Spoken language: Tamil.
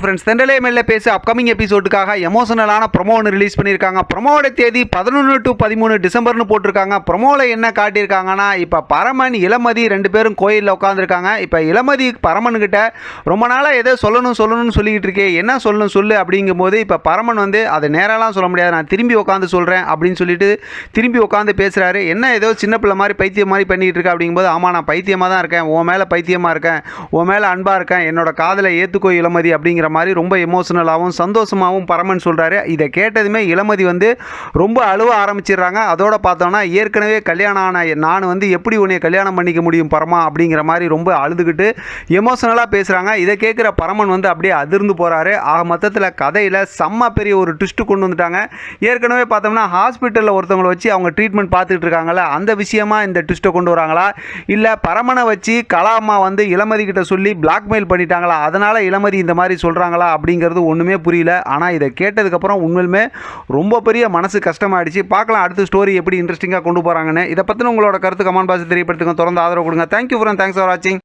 ஃப்ரெண்ட்ஸ் தெண்டலே மேலே பேச அப்கமிங் எபிசோடுக்காக எமோஷனலான ப்ரொமோ ஒன்று ரிலீஸ் பண்ணியிருக்காங்க ப்ரொமோட தேதி பதினொன்று டு பதிமூணு டிசம்பர்னு போட்டிருக்காங்க. ப்ரொமோவில் என்ன காட்டியிருக்காங்கன்னா இப்போ பரமன் இளமதி ரெண்டு பேரும் கோயிலில் உட்காந்துருக்காங்க இப்போ இளமதி பரமன்கிட்ட ரொம்ப நாளாக ஏதோ சொல்லணும் சொல்லணும்னு சொல்லிக்கிட்டு இருக்கே என்ன சொல்லணும் சொல்லு அப்படிங்கும்போது இப்போ பரமன் வந்து அதை நேரெல்லாம் சொல்ல முடியாது. நான் திரும்பி உட்காந்து சொல்கிறேன் அப்படின்னு சொல்லிட்டு திரும்பி உட்காந்து பேசுகிறாரு என்ன ஏதோ சின்ன பிள்ளை மாதிரி பைத்தியம் மாதிரி பண்ணிக்கிட்டு இருக்க அப்படிங்கும்போது ஆமாம் நான் பைத்தியமாக தான் இருக்கேன். உன் மேலே பைத்தியமாக இருக்கேன். உன் மேலே அன்பாக இருக்கேன். என்னோட காதலை ஏற்றுக்கோ இளமதி அப்படிங்கிற மாதிரி ரொம்ப எமோஷனலாகவும் சந்தோஷமாகவும் பரமன் சொல்கிறாரு இதை கேட்டதுமே இளமதி வந்து ரொம்ப அழுவ ஆரம்பிச்சிடுறாங்க. அதோட பார்த்தோன்னா ஏற்கனவே கல்யாணம் ஆன நான் வந்து எப்படி உன்னை கல்யாணம் பண்ணிக்க முடியும் பரமா அப்படிங்கிற மாதிரி ரொம்ப அழுதுகிட்டு எமோஷனலாக பேசுகிறாங்க இதை கேட்குற பரமன் வந்து அப்படியே அதிர்ந்து போகிறாரு ஆக மொத்தத்தில் கதையில் செம்ம பெரிய ஒரு ட்விஸ்ட்டு கொண்டு வந்துட்டாங்க. ஏற்கனவே பார்த்தோம்னா ஹாஸ்பிட்டலில் ஒருத்தவங்களை வச்சு அவங்க ட்ரீட்மெண்ட் பார்த்துட்டு இருக்காங்கல்ல அந்த விஷயமா இந்த ட்விஸ்ட்டை கொண்டு வராங்களா? இல்லை பரமனை வச்சு கலாமா வந்து இளமதி கிட்ட சொல்லி பிளாக்மெயில் பண்ணிட்டாங்களா? அதனால் இளமதி இந்த மாதிரி சொல்கிறாங்களா அப்படிங்கிறது ஒன்றுமே புரியல. ஆனால் இதை கேட்டதுக்கப்புறம் உண்மையிலுமே ரொம்ப பெரிய மனசு கஷ்டமாயிடுச்சு. பார்க்கலாம் அடுத்த ஸ்டோரி எப்படி இன்ட்ரெஸ்டிங்காக கொண்டு போகிறாங்கன்னு இதை பற்றின உங்களோட கருத்து கமெண்ட் பாக்ஸ் தெரியப்படுத்துங்க. தொடர்ந்து ஆதரவு கொடுங்க. தேங்க்யூ ஃப்ரெண்ட் தேங்க்ஸ் ஃபார் வாட்சிங்